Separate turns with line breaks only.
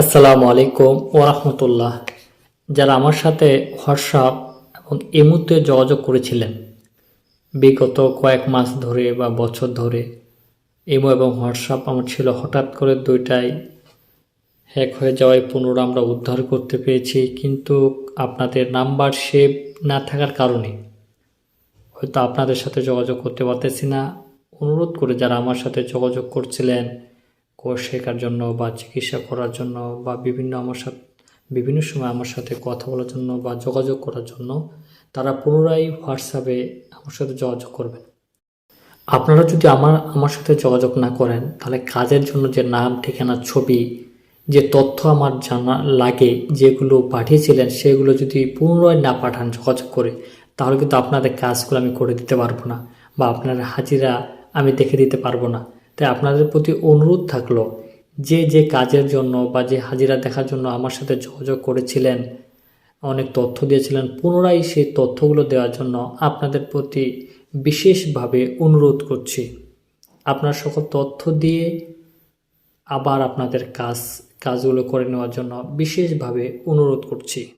আসসালামু আলাইকুম ওরহমতুল্লাহ যারা আমার সাথে হোয়াটসঅ্যাপ এবং এমুতে যোগাযোগ করেছিলেন, বিগত কয়েক মাস ধরে বা বছর ধরে, ইমো এবং হোয়াটসঅ্যাপ আমার ছিল হঠাৎ করে দুইটাই হ্যাক হয়ে যাওয়ায় পুনরায় আমরা উদ্ধার করতে পেরেছি, কিন্তু আপনাদের নাম্বার সেভ না থাকার কারণে হয়তো আপনাদের সাথে যোগাযোগ করতে পারতেছি না। অনুরোধ করে যারা আমার সাথে যোগাযোগ করছিলেন কোর্স শেখার জন্য বা চিকিৎসা করার জন্য বা বিভিন্ন আমার সাথে, বিভিন্ন সময় আমার সাথে কথা বলার জন্য বা যোগাযোগ করার জন্য তারা পুনরায় হোয়াটসঅ্যাপে আমার সাথে যোগাযোগ করবেন। আপনারা যদি আমার আমার সাথে যোগাযোগ না করেন, তাহলে কাজের জন্য যে নাম, ঠিকানা, ছবি, যে তথ্য আমার জানা লাগে, যেগুলো পাঠিয়েছিলেন, সেগুলো যদি পুনরায় না পাঠান যোগাযোগ করে, তাহলে কিন্তু আপনাদের কাজগুলো আমি করে দিতে পারব না বা আপনার হাজিরা আমি দেখে দিতে পারব না। তাই আপনাদের প্রতি অনুরোধ থাকল যে যে কাজের জন্য বা যে হাজিরা দেখার জন্য আমার সাথে যোগাযোগ করেছিলেন, অনেক তথ্য দিয়েছিলেন, পুনরায় সেই তথ্যগুলো দেওয়ার জন্য আপনাদের প্রতি বিশেষভাবে অনুরোধ করছি। আপনার সকল তথ্য দিয়ে আবার আপনাদের কাজ, কাজগুলো করে নেওয়ার জন্য বিশেষভাবে অনুরোধ করছি।